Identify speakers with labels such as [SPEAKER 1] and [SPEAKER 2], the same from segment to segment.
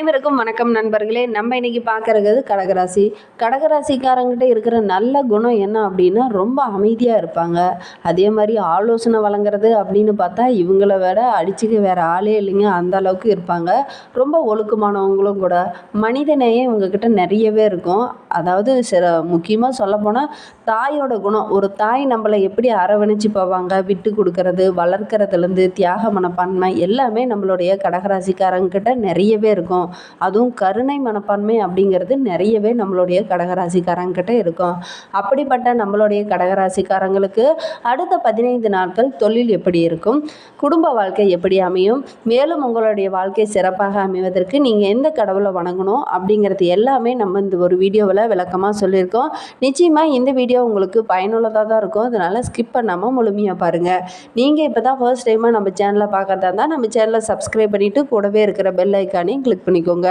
[SPEAKER 1] அனைவருக்கும் வணக்கம் நண்பர்களே. நம்ம இன்னைக்கு பார்க்கறது கடகராசி. கடகராசிக்காரங்கிட்ட இருக்கிற நல்ல குணம் என்ன அப்படின்னா ரொம்ப அமைதியாக இருப்பாங்க. அதே மாதிரி ஆலோசனை வழங்குறது அப்படின்னு பார்த்தா இவங்கள விட அடிச்சுக்க வேற ஆளே இல்லைங்க. அந்த அளவுக்கு இருப்பாங்க. ரொம்ப ஒழுக்கமானவங்களும் கூட. மனிதநேயம் இவங்கக்கிட்ட நிறையவே இருக்கும். அதாவது சில முக்கியமாக சொல்லப்போனால் தாயோட குணம். ஒரு தாய் நம்மளை எப்படி அரவணைச்சு போவாங்க? விட்டு கொடுக்கறது வளர்க்குறதுலேருந்து தியாக மனப்பான்மை எல்லாமே நம்மளுடைய கடகராசிக்காரங்கிட்ட நிறையவே இருக்கும். அதுவும் கருணை மனப்பான்மை அப்படிங்கிறது நிறையவே நம்மளுடைய கடகராசிக்காரங்கிட்ட இருக்கும். அப்படிப்பட்ட நம்மளுடைய கடகராசிக்காரங்களுக்கு அடுத்த பதினைந்து நாட்கள் தொழில் எப்படி இருக்கும்? குடும்ப வாழ்க்கை எப்படி அமையும்? மேலும் உங்களுடைய வாழ்க்கை சிறப்பாக அமைவதற்கு நீங்கள் எந்த கடவுளை வணங்கணும்? அப்படிங்கிறது எல்லாமே நம்ம இந்த ஒரு வீடியோவில் விளக்கமாக சொல்லியிருக்கோம். நிச்சயமாக இந்த வீடியோ உங்களுக்கு பயனுள்ளதாக தான் இருக்கும். அதனால் ஸ்கிப் பண்ணாமல் முழுமையாக பாருங்கள் நீங்கள் இப்போ தான் ஃபர்ஸ்ட் டைமாக நம்ம சேனலை பார்க்குறதா இருந்தால் நம்ம சேனலை சப்ஸ்கிரைப் பண்ணிவிட்டு கூடவே இருக்கிற பெல் ஐக்கானையும் கிளிக் பண்ணிக்கோங்க.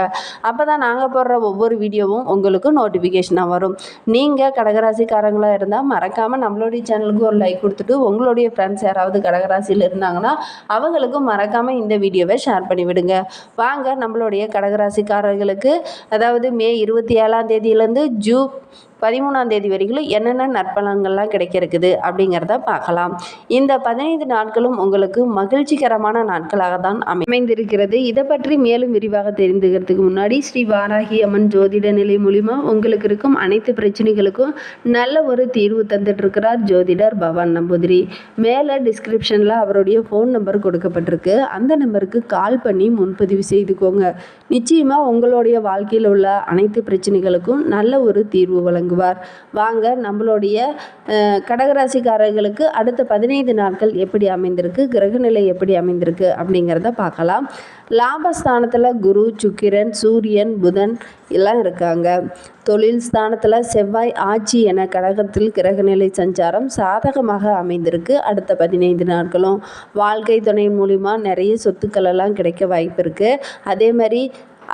[SPEAKER 1] அப்போ தான் நாங்கள் போடுற ஒவ்வொரு வீடியோவும் உங்களுக்கு நோட்டிஃபிகேஷனாக வரும். நீங்கள் கடகராசிக்காரங்களாக இருந்தால் மறக்காமல் நம்மளுடைய சேனலுக்கு ஒரு லைக் கொடுத்துட்டு உங்களுடைய ஃப்ரெண்ட்ஸ் யாராவது கடகராசியில் இருந்தாங்கன்னா அவங்களுக்கும் மறக்காமல் இந்த வீடியோவை ஷேர் பண்ணிவிடுங்க வாங்க நம்மளுடைய கடகராசிக்காரர்களுக்கு அதாவது மே இருபத்தி ஏழாம் தேதியிலேருந்து ஜூ பதிமூணாம் தேதி வரைக்கும் என்னென்ன நற்பலன்கள்லாம் கிடைக்க இருக்குது அப்படிங்கிறத பார்க்கலாம். இந்த பதினைந்து நாட்களும் உங்களுக்கு மகிழ்ச்சிகரமான நாட்களாக தான் அமைந்திருக்கிறது. இதை பற்றி மேலும் விரிவாக தெரிந்துக்கிறதுக்கு முன்னாடி ஸ்ரீ வாராகி அம்மன் ஜோதிட நிலை மூலிமா உங்களுக்கு இருக்கும் அனைத்து பிரச்சனைகளுக்கும் நல்ல ஒரு தீர்வு தந்துட்டு இருக்கிறார் ஜோதிடர் பவான் நம்பூதிரி. மேலே டிஸ்கிரிப்ஷனில் அவருடைய ஃபோன் நம்பர் கொடுக்கப்பட்டிருக்கு. அந்த நம்பருக்கு கால் பண்ணி முன்பதிவு செய்துக்கோங்க. நிச்சயமாக உங்களுடைய வாழ்க்கையில் உள்ள அனைத்து பிரச்சனைகளுக்கும் நல்ல ஒரு தீர்வு வழங்குவார் வாங்க நம்மளுடைய கடகராசிக்காரர்களுக்கு அடுத்த பதினைந்து நாட்கள் எப்படி அமைந்திருக்கு கிரகநிலை எப்படி அமைந்திருக்கு அப்படிங்கிறத பார்க்கலாம். லாபஸ்தானத்தில் குரு சுக்கிரன் சூரியன் புதன் எல்லாம் இருக்காங்க. தொழில் ஸ்தானத்தில் செவ்வாய் ஆட்சி என கடகத்தில் கிரகநிலை சஞ்சாரம் சாதகமாக அமைந்திருக்கு அடுத்த பதினைந்து நாட்களும். வாழ்க்கை துணை மூலிமா நிறைய சொத்துக்கள் எல்லாம் கிடைக்க வாய்ப்பு இருக்குது அதே மாதிரி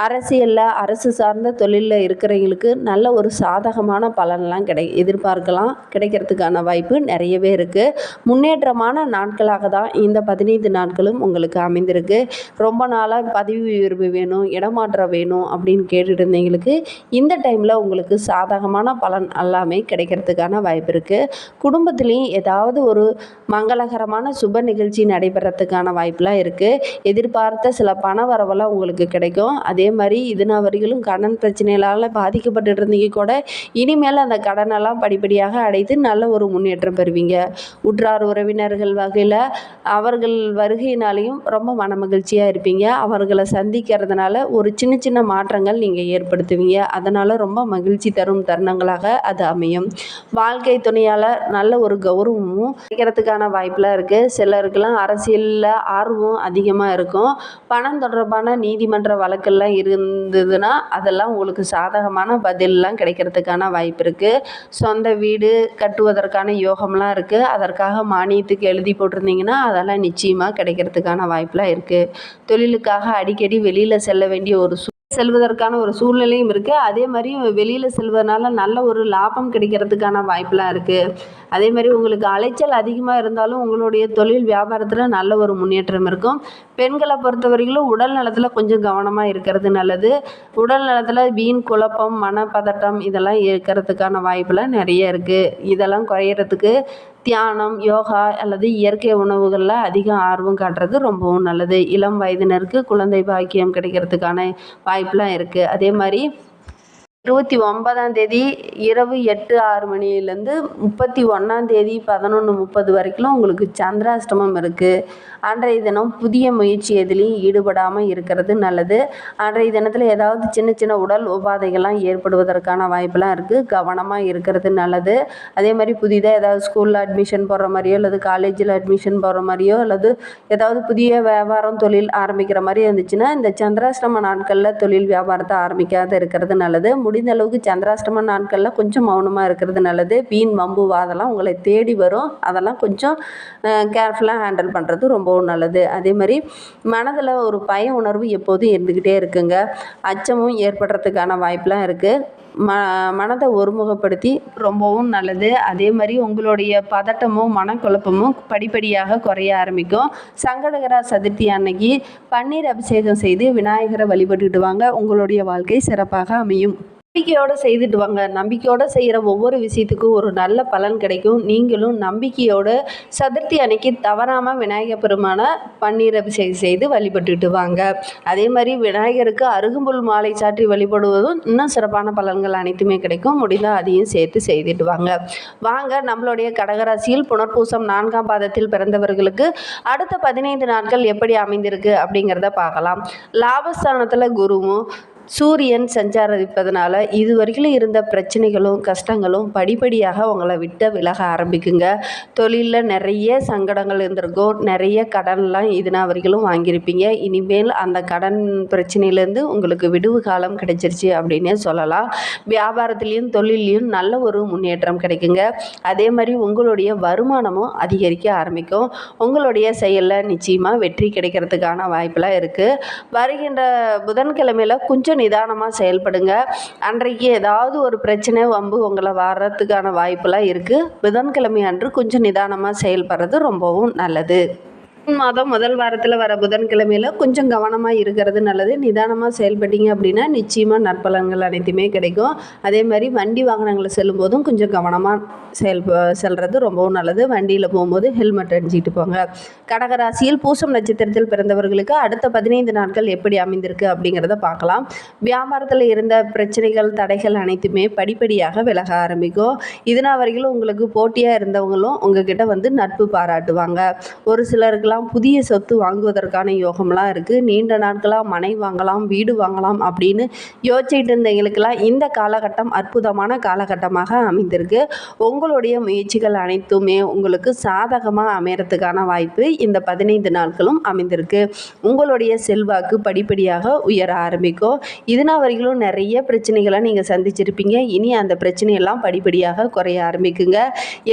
[SPEAKER 1] அரசியலில் அரசு சார்ந்த தொழிலில் இருக்கிறவங்களுக்கு நல்ல ஒரு சாதகமான பலன்லாம் கிடை எதிர்பார்க்கலாம் கிடைக்கிறதுக்கான வாய்ப்பு நிறையவே இருக்குது முன்னேற்றமான நாட்களாக தான் இந்த பதினைந்து நாட்களும் உங்களுக்கு அமைந்திருக்கு. ரொம்ப நாளாக பதவி உயர்வு வேணும் இடமாற்றம் வேணும் அப்படின்னு கேட்டுட்டு இருந்தவங்களுக்கு இந்த டைமில் உங்களுக்கு சாதகமான பலன் எல்லாமே கிடைக்கிறதுக்கான வாய்ப்பு இருக்குது குடும்பத்துலேயும் ஏதாவது ஒரு மங்களகரமான சுப நிகழ்ச்சி நடைபெறத்துக்கான வாய்ப்பெலாம் இருக்குது எதிர்பார்த்த சில பண வரவெல்லாம் உங்களுக்கு கிடைக்கும். அதே மாதிரி இதுனா வரிகளும் கடன் பிரச்சனைகளால் பாதிக்கப்பட்டு இருந்தீங்க கூட இனிமேல் அந்த கடனெல்லாம் படிப்படியாக அடைத்து நல்ல ஒரு முன்னேற்றம் பெறுவீங்க. உற்றார் உறவினர்கள் வகையில் அவர்கள் வருகையினாலையும் ரொம்ப மனமகிழ்ச்சியாக இருப்பீங்க. அவர்களை சந்திக்கிறதுனால ஒரு சின்ன சின்ன மாற்றங்கள் நீங்கள் ஏற்படுத்துவீங்க. அதனால் ரொம்ப மகிழ்ச்சி தரும் தருணங்களாக அது அமையும். வாழ்க்கை துணையால் நல்ல ஒரு கௌரவமும் கிடைக்கிறதுக்கான வாய்ப்பெலாம் இருக்குது சிலருக்கெல்லாம் அரசியலில் ஆர்வம் அதிகமாக இருக்கும். பணம் தொடர்பான நீதிமன்ற வழக்கெல்லாம் இருந்ததுன்னா அதெல்லாம் உங்களுக்கு சாதகமான பதிலெலாம் கிடைக்கிறதுக்கான வாய்ப்பு இருக்குது சொந்த வீடு கட்டுவதற்கான யோகம்லாம் இருக்குது அதற்காக மானியத்துக்கு எழுதி போட்டிருந்தீங்கன்னா அதெல்லாம் நிச்சயமாக கிடைக்கிறதுக்கான வாய்ப்பெலாம் இருக்குது தொழிலுக்காக அடிக்கடி வெளியில் செல்ல வேண்டிய ஒரு சூ செல்வதற்கான ஒரு சூழ்நிலையும் இருக்குது அதே மாதிரி வெளியில் செல்வதனால நல்ல ஒரு லாபம் கிடைக்கிறதுக்கான வாய்ப்பெலாம் இருக்குது அதே மாதிரி உங்களுக்கு அலைச்சல் அதிகமாக இருந்தாலும் உங்களுடைய தொழில் வியாபாரத்தில் நல்ல ஒரு முன்னேற்றம் இருக்கும். பெண்களை பொறுத்தவரையிலும் உடல் நலத்தில் கொஞ்சம் கவனமாக இருக்கிறது நல்லது. உடல் நலத்தில் வீண் குழப்பம் மனப்பதட்டம் இதெல்லாம் இருக்கிறதுக்கான வாய்ப்பெலாம் நிறைய இருக்குது இதெல்லாம் குறையிறதுக்கு தியானம் யோகா அல்லது இயற்கை உணவுகளில் அதிக ஆர்வம் காட்டுறது ரொம்பவும் நல்லது. இளம் வயதினருக்கு குழந்தை பாக்கியம் கிடைக்கிறதுக்கான வாய்ப்பெலாம் இருக்குது அதே மாதிரி இருபத்தி ஒன்பதாம் தேதி இரவு எட்டு ஆறு மணிலேருந்து முப்பத்தி ஒன்றாம் தேதி பதினொன்று முப்பது வரைக்கும் உங்களுக்கு சந்திராஷ்டமம் இருக்குது அன்றைய தினம் புதிய முயற்சி எதுலேயும் ஈடுபடாமல் இருக்கிறது நல்லது. அன்றைய தினத்தில் ஏதாவது சின்ன சின்ன உடல் உபாதைகள்லாம் ஏற்படுவதற்கான வாய்ப்பெல்லாம் இருக்குது கவனமாக இருக்கிறது நல்லது. அதே மாதிரி புதிதாக ஏதாவது ஸ்கூலில் அட்மிஷன் போடுற மாதிரியோ அல்லது காலேஜில் அட்மிஷன் போடுற மாதிரியோ அல்லது ஏதாவது புதிய வியாபாரம் தொழில் ஆரம்பிக்கிற மாதிரி இருந்துச்சுன்னா இந்த சந்திராஷ்டம நாட்களில் தொழில் வியாபாரத்தை ஆரம்பிக்காத இருக்கிறது நல்லது. முடிந்த அளவுக்கு சந்திராஷ்டம நாட்களில் கொஞ்சம் மௌனமாக இருக்கிறது நல்லது. வீண் வம்பு வாதெல்லாம் உங்களை தேடி வரும். அதெல்லாம் கொஞ்சம் கேர்ஃபுல்லாக ஹேண்டில் பண்ணுறது ரொம்பவும் நல்லது. அதே மாதிரி மனதில் ஒரு பய உணர்வு எப்போதும் இருந்துக்கிட்டே இருக்குங்க. அச்சமும் ஏற்படுறதுக்கான வாய்ப்பெலாம் இருக்குது ம மனதை ஒருமுகப்படுத்தி ரொம்பவும் நல்லது. அதே மாதிரி உங்களுடைய பதட்டமும் மனக்குழப்பமும் படிப்படியாக குறைய ஆரம்பிக்கும். சங்கடகர சதுர்த்தி அன்னைக்கு பன்னீர் அபிஷேகம் செய்து விநாயகரை வழிபட்டுட்டு வாங்க. உங்களுடைய வாழ்க்கை சிறப்பாக அமையும். நம்பிக்கையோடு செய்துட்டு வாங்க. நம்பிக்கையோடு செய்கிற ஒவ்வொரு விஷயத்துக்கும் ஒரு நல்ல பலன் கிடைக்கும். நீங்களும் நம்பிக்கையோடு சதுர்த்தி அன்னைக்கு தவறாமல் விநாயகர் பெருமானை பன்னீர் அபிஷேகம் செய்து வழிபட்டுட்டு வாங்க. அதே மாதிரி விநாயகருக்கு அருகம்புல் மாலை சாற்றி வழிபடுவதும் இன்னும் சிறப்பான பலன்கள் அனைத்துமே கிடைக்கும். முடிந்தால் அதையும் சேர்த்து செய்துட்டு வாங்க. வாங்க நம்மளுடைய கடகராசியில் புனர்பூசம் நான்காம் பாதத்தில் பிறந்தவர்களுக்கு அடுத்த பதினைந்து நாட்கள் எப்படி அமைந்திருக்கு அப்படிங்கிறத பார்க்கலாம். லாபஸ்தானத்தில் குருவும் சூரியன் சஞ்சாரிப்பதனால இது இருந்த பிரச்சனைகளும் கஷ்டங்களும் படிப்படியாக உங்களை விட்டு விலக ஆரம்பிக்குங்க. தொழிலில் நிறைய சங்கடங்கள் இருந்திருக்கும். நிறைய கடன்லாம் இதுனா வரைக்கும் வாங்கியிருப்பீங்க. இனிமேல் அந்த கடன் பிரச்சனையிலேருந்து உங்களுக்கு விடுவு காலம் கிடைச்சிருச்சு அப்படின்னே சொல்லலாம். வியாபாரத்துலேயும் தொழிலையும் நல்ல ஒரு முன்னேற்றம் கிடைக்குங்க. அதே மாதிரி உங்களுடைய வருமானமும் அதிகரிக்க ஆரம்பிக்கும். உங்களுடைய செயலில் நிச்சயமாக வெற்றி கிடைக்கிறதுக்கான வாய்ப்பெலாம் இருக்குது வருகின்ற புதன்கிழமையில் கொஞ்சம் நிதானமாக செயல்படுங்க. அன்றைக்கு ஏதாவது ஒரு பிரச்சனை வம்பு உங்களை வர்றதுக்கான வாய்ப்பெல்லாம் இருக்குது புதன்கிழமை அன்று கொஞ்சம் நிதானமாக செயல்படுறது ரொம்பவும் நல்லது. மாதம் முதல் வாரத்தில் வர புதன்கிழமையில் கொஞ்சம் கவனமாக இருக்கிறது நல்லது. நிதானமாக செயல்பட்டீங்க அப்படின்னா நிச்சயமாக நற்பலன்கள் அனைத்துமே கிடைக்கும். அதே மாதிரி வண்டி வாகனங்களில் செல்லும்போதும் கொஞ்சம் கவனமாக செயல் செல்வது ரொம்பவும் நல்லது. வண்டியில் போகும்போது ஹெல்மெட் அணிஞ்சிட்டு போங்க. கடகராசியில் பூசம் நட்சத்திரத்தில் பிறந்தவர்களுக்கு அடுத்த பதினைந்து நாட்கள் எப்படி அமைந்திருக்கு அப்படிங்கிறத பார்க்கலாம். வியாபாரத்தில் இருந்த பிரச்சனைகள் தடைகள் அனைத்துமே படிப்படியாக விலக ஆரம்பிக்கும். இதனால் வரையிலும் உங்களுக்கு போட்டியாக இருந்தவங்களும் உங்ககிட்ட வந்து நட்பு பாராட்டுவாங்க. ஒரு சிலருக்குலாம் நாட்களாக புதிய சொத்து வாங்குவதற்கான யோகம்லாம் இருக்குது நீண்ட நாட்களாக மனை வாங்கலாம் வீடு வாங்கலாம் அப்படின்னு யோசிச்சுட்டு இருந்தவங்களுக்கெல்லாம் இந்த காலகட்டம் அற்புதமான காலகட்டமாக அமைந்திருக்கு. உங்களுடைய முயற்சிகள் அனைத்துமே உங்களுக்கு சாதகமாக அமையறதுக்கான வாய்ப்பு இந்த பதினைந்து நாட்களும் அமைந்திருக்கு. உங்களுடைய செல்வாக்கு படிப்படியாக உயர ஆரம்பிக்கும். இதனால் வரைக்கும் நிறைய பிரச்சனைகளை நீங்கள் சந்திச்சிருப்பீங்க. இனி அந்த பிரச்சனையெல்லாம் படிப்படியாக குறைய ஆரம்பிக்குங்க.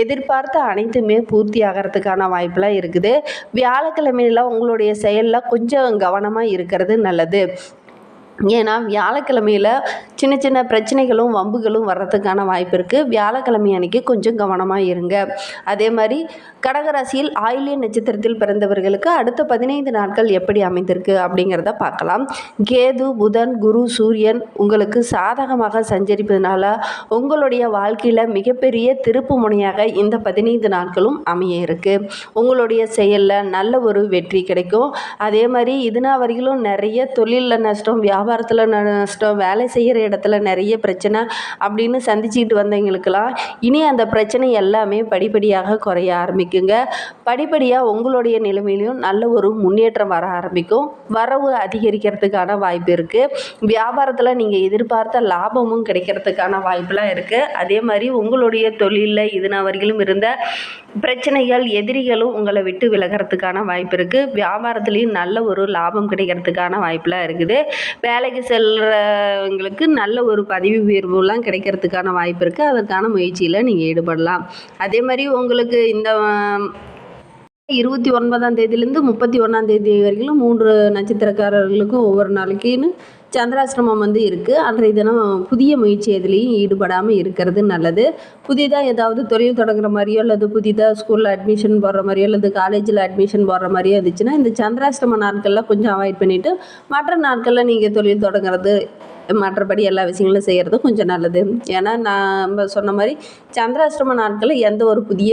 [SPEAKER 1] எதிர்பார்த்த அனைத்துமே பூர்த்தி ஆகிறதுக்கான வாய்ப்பெலாம் இருக்குது. வியா வியாழக்கிழமையில் உங்களுடைய செயலில் கொஞ்சம் கவனமாக இருக்கிறது நல்லது. ஏன்னா வியாழக்கிழமையில் சின்ன சின்ன பிரச்சனைகளும் வம்புகளும் வர்றதுக்கான வாய்ப்பு இருக்குது வியாழக்கிழமை அன்றைக்கி கொஞ்சம் கவனமாக இருங்க. அதே மாதிரி கடகராசியில் ஆயிலிய நட்சத்திரத்தில் பிறந்தவர்களுக்கு அடுத்த பதினைந்து நாட்கள் எப்படி அமைந்திருக்கு அப்படிங்கிறத பார்க்கலாம். கேது புதன் குரு சூரியன் உங்களுக்கு சாதகமாக சஞ்சரிப்பதனால உங்களுடைய வாழ்க்கையில் மிகப்பெரிய திருப்பு முனையாக இந்த பதினைந்து நாட்களும் அமைய இருக்குது உங்களுடைய செயலில் நல்ல ஒரு வெற்றி கிடைக்கும். அதே மாதிரி இதுனா வரையிலும் நிறைய தொழிலில் நஷ்டம் வியாபாரம் வியாபாரத்தில் நஷ்டம் வேலை செய்கிற இடத்துல நிறைய பிரச்சனை அப்படின்னு சந்திச்சுக்கிட்டு வந்தவங்களுக்கெல்லாம் இனி அந்த பிரச்சனை எல்லாமே படிப்படியாக குறைய ஆரம்பிக்குங்க. படிப்படியாக உங்களுடைய நிலைமையிலையும் நல்ல ஒரு முன்னேற்றம் வர ஆரம்பிக்கும். வரவு அதிகரிக்கிறதுக்கான வாய்ப்பு இருக்குது வியாபாரத்தில் நீங்கள் எதிர்பார்த்த லாபமும் கிடைக்கிறதுக்கான வாய்ப்பெலாம் இருக்குது அதே மாதிரி உங்களுடைய தொழிலில் இதுனா வரையிலும் இருந்த பிரச்சனைகள் எதிரிகளும் உங்களை விட்டு விலகிறதுக்கான வாய்ப்பு இருக்குது வியாபாரத்துலேயும் நல்ல ஒரு லாபம் கிடைக்கிறதுக்கான வாய்ப்பெலாம் இருக்குது. வேலைக்கு செல்கிறவங்களுக்கு நல்ல ஒரு பதவி உயர்வுலாம் கிடைக்கிறதுக்கான வாய்ப்பு இருக்குது அதற்கான முயற்சியில் நீங்கள் ஈடுபடலாம். அதே மாதிரி உங்களுக்கு இந்த இருபத்தி ஒன்பதாம் தேதியிலேருந்து முப்பத்தி ஒன்றாம் தேதி வரைக்கும் மூன்று நட்சத்திரக்காரர்களுக்கும் ஒவ்வொரு நாளைக்குன்னு சந்திராசிரமம் வந்து இருக்குது அன்றைய தினம் புதிய முயற்சி எதுலேயும் ஈடுபடாமல் இருக்கிறது நல்லது. புதிதாக ஏதாவது தொழில் தொடங்குற மாதிரியோ அல்லது புதிதாக ஸ்கூலில் அட்மிஷன் போடுற மாதிரியோ அல்லது காலேஜில் அட்மிஷன் போடுற மாதிரியோ இருந்துச்சுன்னா இந்த சந்திராசிரம நாட்களில் கொஞ்சம் அவாய்ட் பண்ணிவிட்டு மற்ற நாட்களில் நீங்கள் தொழில் தொடங்குறது மற்றபடி எல்லா விஷயங்களும் செய்கிறது கொஞ்சம் நல்லது. ஏன்னா நம்ம சொன்ன மாதிரி சந்திராஷ்டம நாட்களில் எந்த ஒரு புதிய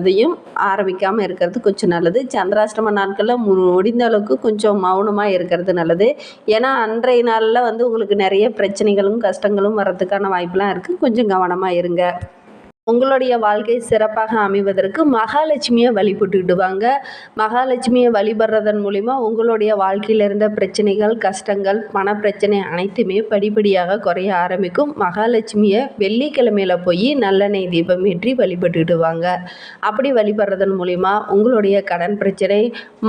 [SPEAKER 1] இதையும் ஆரம்பிக்காமல் இருக்கிறது கொஞ்சம் நல்லது. சந்திராஷ்டம நாட்களில் முடிந்த அளவுக்கு கொஞ்சம் மௌனமாக இருக்கிறது நல்லது. ஏன்னா அன்றைய நாளில் வந்து உங்களுக்கு நிறைய பிரச்சனைகளும் கஷ்டங்களும் வர்றதுக்கான வாய்ப்பெலாம் இருக்குது கொஞ்சம் கவனமாக இருங்க. உங்களுடைய வாழ்க்கை சிறப்பாக அமைவதற்கு மகாலட்சுமியை வழிபட்டுக்கிடுவாங்க. மகாலட்சுமியை வழிபடுறதன் மூலிமா உங்களுடைய வாழ்க்கையில் இருந்த பிரச்சனைகள் கஷ்டங்கள் பண பிரச்சனை அனைத்துமே படிப்படியாக குறைய ஆரம்பிக்கும். மகாலட்சுமியை வெள்ளிக்கிழமையில் போய் நல்லெண்ணெய் தீபம் ஏற்றி வழிபட்டுக்கிடுவாங்க. அப்படி வழிபடுறதன் மூலிமா உங்களுடைய கடன் பிரச்சனை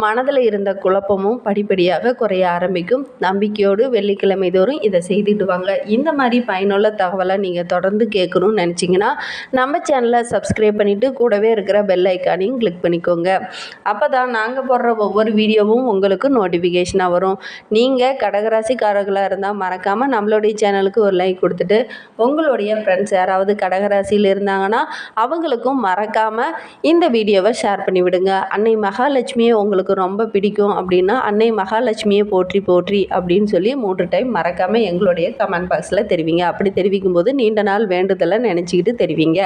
[SPEAKER 1] மனதில் இருந்த குழப்பமும் படிப்படியாக குறைய ஆரம்பிக்கும். நம்பிக்கையோடு வெள்ளிக்கிழமை தோறும் இதை செய்துடுவாங்க இந்த மாதிரி பயனுள்ள தகவலை நீங்கள் தொடர்ந்து கேட்கணும்னு நினச்சிங்கன்னா நம்ம சேனலை சப்ஸ்கிரைப் பண்ணிவிட்டு கூடவே இருக்கிற பெல் ஐக்கானையும் கிளிக் பண்ணிக்கோங்க. அப்போ தான் நாங்கள் போடுற ஒவ்வொரு வீடியோவும் உங்களுக்கு நோட்டிஃபிகேஷனாக வரும். நீங்கள் கடகராசிக்காரர்களாக இருந்தால் மறக்காமல் நம்மளுடைய சேனலுக்கு ஒரு லைக் கொடுத்துட்டு உங்களுடைய ஃப்ரெண்ட்ஸ் யாராவது கடகராசியில் இருந்தாங்கன்னா அவங்களுக்கும் மறக்காமல் இந்த வீடியோவை ஷேர் பண்ணி விடுங்க. அன்னை மகாலட்சுமியை உங்களுக்கு ரொம்ப பிடிக்கும் அப்படின்னா அன்னை மகாலட்சுமியை போற்றி போற்றி அப்படின்னு சொல்லி மூன்று டைம் மறக்காமல் எங்களுடைய கமெண்ட் பாக்ஸில் தெரிவிங்க. அப்படி தெரிவிக்கும் போது நீண்ட நாள் வேண்டுதலை நினச்சிக்கிட்டு தெரிவிங்க.